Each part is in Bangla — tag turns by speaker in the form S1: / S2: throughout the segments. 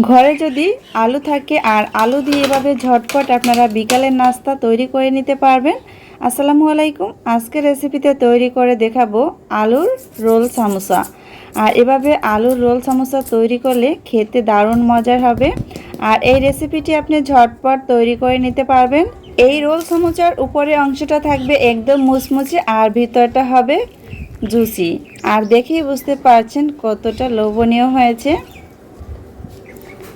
S1: ঘরে যদি আলু থাকে আর আলু দিয়ে এভাবে ঝটপট আপনারা বিকালের নাস্তা তৈরি করে নিতে পারবেন। আসসালামু আলাইকুম, আজকের রেসিপিতে তৈরি করে দেখাবো আলুর রোল সামোসা। আর এভাবে আলুর রোল সামোসা তৈরি করলে খেতে দারুণ মজার হবে। আর এই রেসিপিটি আপনি ঝটপট তৈরি করে নিতে পারবেন। এই রোল সামোসার উপরে অংশটা থাকবে একদম মুচমুচে আর ভিতরটা হবে জুসি। আর দেখেই বুঝতে পারছেন কতটা লোভনীয় হয়েছে।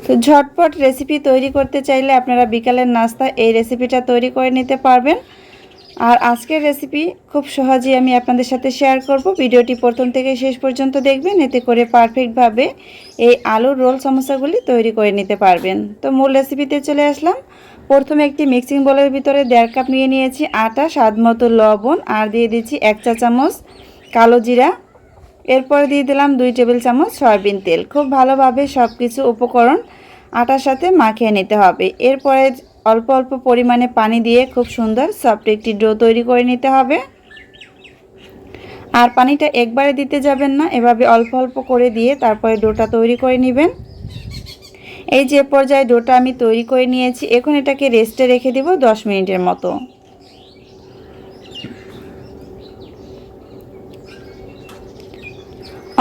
S1: তো ঝটপট রেসিপি তৈরি করতে চাইলে আপনারা বিকালের নাস্তা এই রেসিপিটা তৈরি করে নিতে পারবেন। আর আজকের রেসিপি খুব সহজেই আমি আপনাদের সাথে শেয়ার করব। ভিডিওটি প্রথম থেকে শেষ পর্যন্ত দেখবেন, এতে করে পারফেক্টভাবে এই আলুর রোল সমস্যাগুলি তৈরি করে নিতে পারবেন। তো মূল রেসিপিতে চলে আসলাম। প্রথমে একটি মিক্সিং বোলের ভিতরে দেড় কাপ নিয়ে নিয়েছি আটা, স্বাদ মতো লবণ, আর দিয়ে দিচ্ছি এক চা চামচ কালো জিরা। এরপর দিয়ে দিলাম দুই টেবিল চামচ সয়াবিন তেল। খুব ভালোভাবে সব কিছু উপকরণ আটার সাথে মাখিয়ে নিতে হবে। এরপরে অল্প অল্প পরিমাণে পানি দিয়ে খুব সুন্দর সফট একটি ডো তৈরি করে নিতে হবে। আর পানিটা একবারে দিতে যাবেন না, এভাবে অল্প অল্প করে দিয়ে তারপরে ডোটা তৈরি করে নেবেন। এই যে পর্যায়ে ডোটা আমি তৈরি করে নিয়েছি, এখন এটাকে রেস্টে রেখে দেব দশ মিনিটের মতো।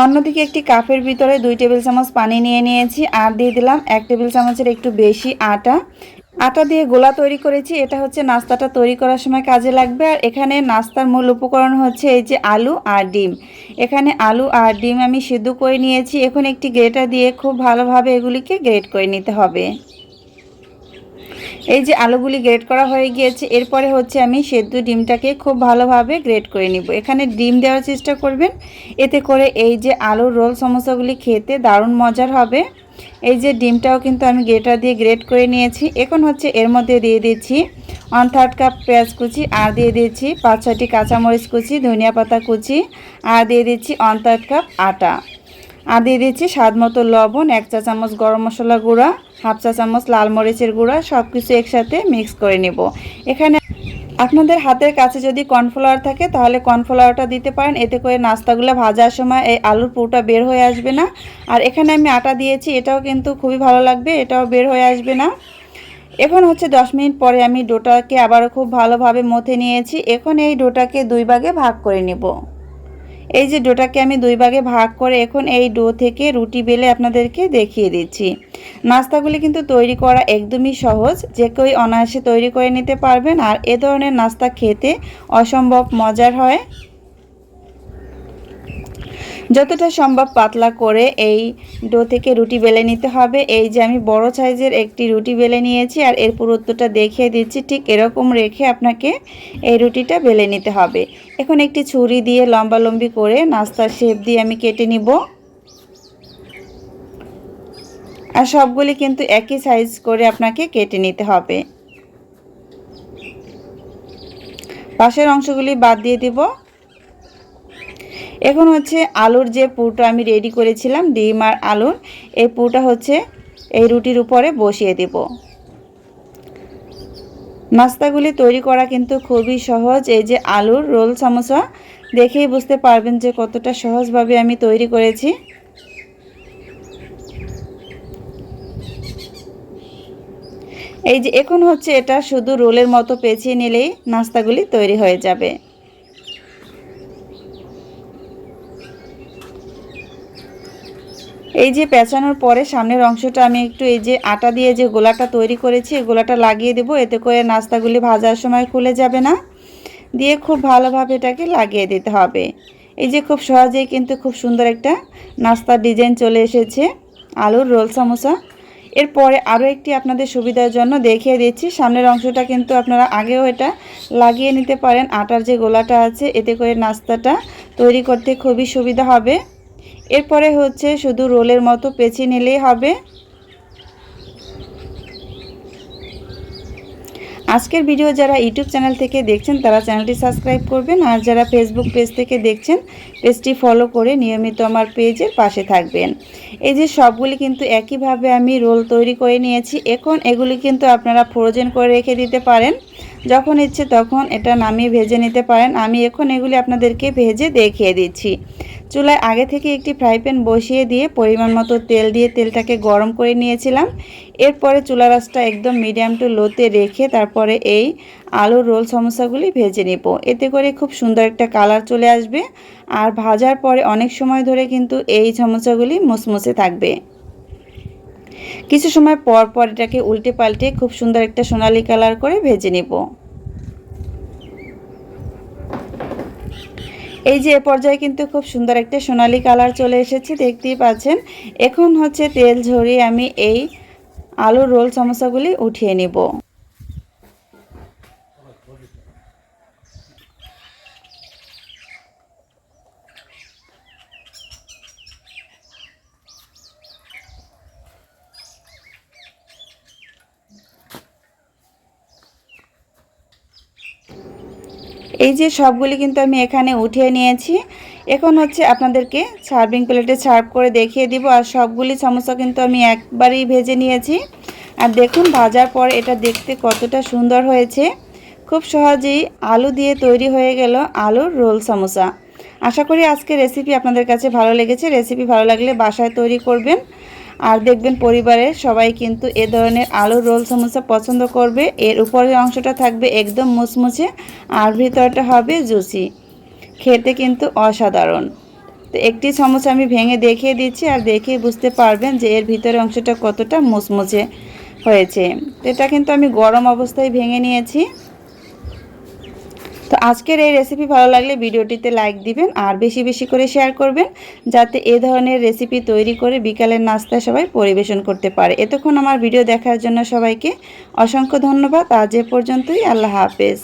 S1: অন্যদিকে একটি কাপের ভিতরে দুই টেবিল চামচ পানি নিয়ে নিয়েছি, আর দিয়ে দিলাম এক টেবিল চামচের একটু বেশি আটা। আটা দিয়ে গোলা তৈরি করেছি, এটা হচ্ছে নাস্তাটা তৈরি করার সময় কাজে লাগবে। আর এখানে নাস্তার মূল উপকরণ হচ্ছে এই যে আলু আর ডিম। এখানে আলু আর ডিম আমি সিদ্ধ করে নিয়েছি। এখন একটি গ্রেটার দিয়ে খুব ভালোভাবে এগুলিকে গ্রেট করে নিতে হবে। এই যে আলুগুলি গ্রেট করা হয়ে গিয়েছে, এরপরে হচ্ছে আমি সেদ্ধ ডিমটাকে খুব ভালোভাবে গ্রেট করে নিব। এখানে ডিম দেওয়ার চেষ্টা করবেন। এতে করে এই যে আলুর রোল সমস্যাগুলি খেতে দারুণ মজার হবে। এই যে ডিমটাও কিন্তু আমি গ্রেটার দিয়ে গ্রেট করে নিয়েছি। এখন হচ্ছে এর মধ্যে দিয়ে দিচ্ছি ওয়ান থার্ড কাপ পেঁয়াজ কুচি, আর দিয়ে দিচ্ছি পাঁচ ছয়টি কাঁচামরিচ কুচি, ধনিয়া পাতা কুচি, আর দিয়ে দিচ্ছি ওয়ান থার্ড কাপ আটা। আর দিয়ে দিচ্ছি স্বাদ মতো লবণ, এক চা চামচ গরম মশলা গুঁড়া, হাফ চা চামচ লাল মরিচের গুঁড়া সব কিছু একসাথে মিক্স করে নেব। এখানে আপনাদের হাতের কাছে যদি কর্নফ্লাওয়ার থাকে, তাহলে কর্নফ্লাওয়ারটা দিতে পারেন। এতে করে নাস্তাগুলো ভাজার সময় এই আলুর পুরোটা বের হয়ে আসবে না। আর এখানে আমি আটা দিয়েছি, এটাও কিন্তু খুবই ভালো লাগবে, এটাও বের হয়ে আসবে না। এখন হচ্ছে দশ মিনিট পরে আমি ডোটাকে আবারও খুব ভালোভাবে মথে নিয়েছি। এখন এই ডোটাকে দুই ভাগে ভাগ করে নেব। এই যে ডোটাকে আমি দুই ভাগে ভাগ করে এখন এই ডো থেকে রুটি বেলে আপনাদেরকে দেখিয়ে দিচ্ছি। নাস্তাগুলি কিন্তু তৈরি করা একদমই সহজ। যে কেউ অনায়াসে তৈরি করে নিতে পারবেন আর এ ধরনের নাস্তা খেতে অসম্ভব মজার হয়। যতটা সম্ভব পাতলা করে এই ডো থেকে রুটি বেলে নিতে হবে। এই যে আমি বড় সাইজের একটি রুটি বেলে নিয়েছি আর এর পুরুত্বটা দেখিয়ে দিচ্ছি, ঠিক এরকম রেখে আপনাকে এই রুটিটা বেলে নিতে হবে। এখন একটি ছুরি দিয়ে লম্বা লম্বি করে নাস্তার শেপ দিয়ে আমি কেটে নিব। আর সবগুলি কিন্তু একই সাইজ করে আপনাকে কেটে নিতে হবে। পাশের অংশগুলি বাদ দিয়ে দিব। এখন হচ্ছে আলুর যে পুরটা আমি রেডি করেছিলাম, ডিম আর আলুর, এই পুরটা হচ্ছে এই রুটির উপরে বসিয়ে দেব। নাস্তাগুলি তৈরি করা কিন্তু খুবই সহজ, এই যে আলুর রোল সমোসা, দেখেই বুঝতে পারবেন যে কতটা সহজভাবে আমি তৈরি করেছি। এই যে এখন হচ্ছে এটা শুধু রোলের মতো পেঁচিয়ে নিলেই নাস্তাগুলি তৈরি হয়ে যাবে। এই যে পেঁচানোর পরে সামনের অংশটা আমি একটু এই যে আটা দিয়ে যে গোলাটা তৈরি করেছি, এই গোলাটা লাগিয়ে দেবো। এতে করে নাস্তাগুলি ভাজার সময় খুলে যাবে না। দিয়ে খুব ভালোভাবে এটাকে লাগিয়ে দিতে হবে। এই যে খুব সহজেই কিন্তু খুব সুন্দর একটা নাস্তার ডিজাইন চলে এসেছে, আলুর রোল সমোসা। এরপরে আরও একটি আপনাদের সুবিধার জন্য দেখিয়ে দিচ্ছি। সামনের অংশটা কিন্তু আপনারা আগেও এটা লাগিয়ে নিতে পারেন। আটার যে গোলাটা আছে, এতে করে নাস্তাটা তৈরি করতে খুবই সুবিধা হবে। এরপরে হচ্ছে শুধু রোলের মতো পেঁচে নিলেই হবে। আজকের ভিডিও যারা ইউটিউব চ্যানেল থেকে দেখছেন, তারা চ্যানেলটি সাবস্ক্রাইব করবেন। আর যারা ফেসবুক পেজ থেকে দেখছেন পেজটি ফলো করে নিয়মিত আমার পেজের পাশে থাকবেন। এই যে সবগুলি কিন্তু একইভাবে আমি রোল তৈরি করে নিয়েছি। এখন এগুলি কিন্তু আপনারা ফ্রোজেন করে রেখে দিতে পারেন। যখন ইচ্ছে তখন এটা নামিয়ে ভেজে নিতে পারেন। আমি এখন এগুলি আপনাদেরকে ভেজে দেখিয়ে দিচ্ছি। চুলায় আগে থেকে একটি ফ্রাই প্যান বসিয়ে দিয়ে পরিমাণ মতো তেল দিয়ে তেলটাকে গরম করে নিয়েছিলাম। এরপরে চুলা রাসটা একদম মিডিয়াম টু লোতে রেখে তারপরে এই আলুর রোল সমস্যাগুলি ভেজে নেব। এতে করে খুব সুন্দর একটা কালার চলে আসবে। আর ভাজার পরে অনেক সময় ধরে কিন্তু এই সমস্যাগুলি মুসমুসে থাকবে। কিছু সময় পর পর এটাকে উল্টে পাল্টে খুব সুন্দর একটা সোনালি কালার করে ভেজে নেব। এই যে এ পর্যায়ে কিন্তু খুব সুন্দর একটা সোনালি কালার চলে এসেছে, দেখতেই পাচ্ছেন। এখন হচ্ছে তেল ঝরিয়ে আমি এই আলুর রোল সমস্যাগুলি উঠিয়ে নেব। এই যে সবগুলি কিন্তু আমি এখানে উঠিয়ে নিয়েছি। এখন হচ্ছে আপনাদেরকে সার্ভিং প্লেটে সার্ভ করে দেখিয়ে দিব। আর সবগুলি সমস্যা কিন্তু আমি একবারেই ভেজে নিয়েছি। আর দেখুন, ভাজার পর এটা দেখতে কতটা সুন্দর হয়েছে। খুব সহজেই আলু দিয়ে তৈরি হয়ে গেল আলুর রোল সমোসা আশা করি আজকে রেসিপি আপনাদের কাছে ভালো লেগেছে। রেসিপি ভালো লাগলে বাসায় তৈরি করবেন। আর দেখবেন পরিবারের সবাই কিন্তু এ ধরনের আলুর রোল সমোসা পছন্দ করবে। এর উপরের অংশটা থাকবে একদম মুচমুচে আর ভিতরটা হবে জুসি। খেতে কিন্তু অসাধারণ। তো একটি সমোসা আমি ভেঙে দেখিয়ে দিচ্ছি আর দেখে বুঝতে পারবেন যে এর ভিতরের অংশটা কতটা মুচমুচে হয়েছে। এটা কিন্তু আমি গরম অবস্থায় ভেঙে নিয়েছি। তো আজকের এই রেসিপি ভালো লাগলে ভিডিওটিতে লাইক দিবেন আর বেশি বেশি করে শেয়ার করবেন, যাতে এ ধরনের রেসিপি তৈরি করে বিকালের নাস্তা সবাই পরিবেশন করতে পারে। এতক্ষণ আমার ভিডিও দেখার জন্য সবাইকে অসংখ্য ধন্যবাদ। আজ এ পর্যন্তই। আল্লাহ হাফেজ।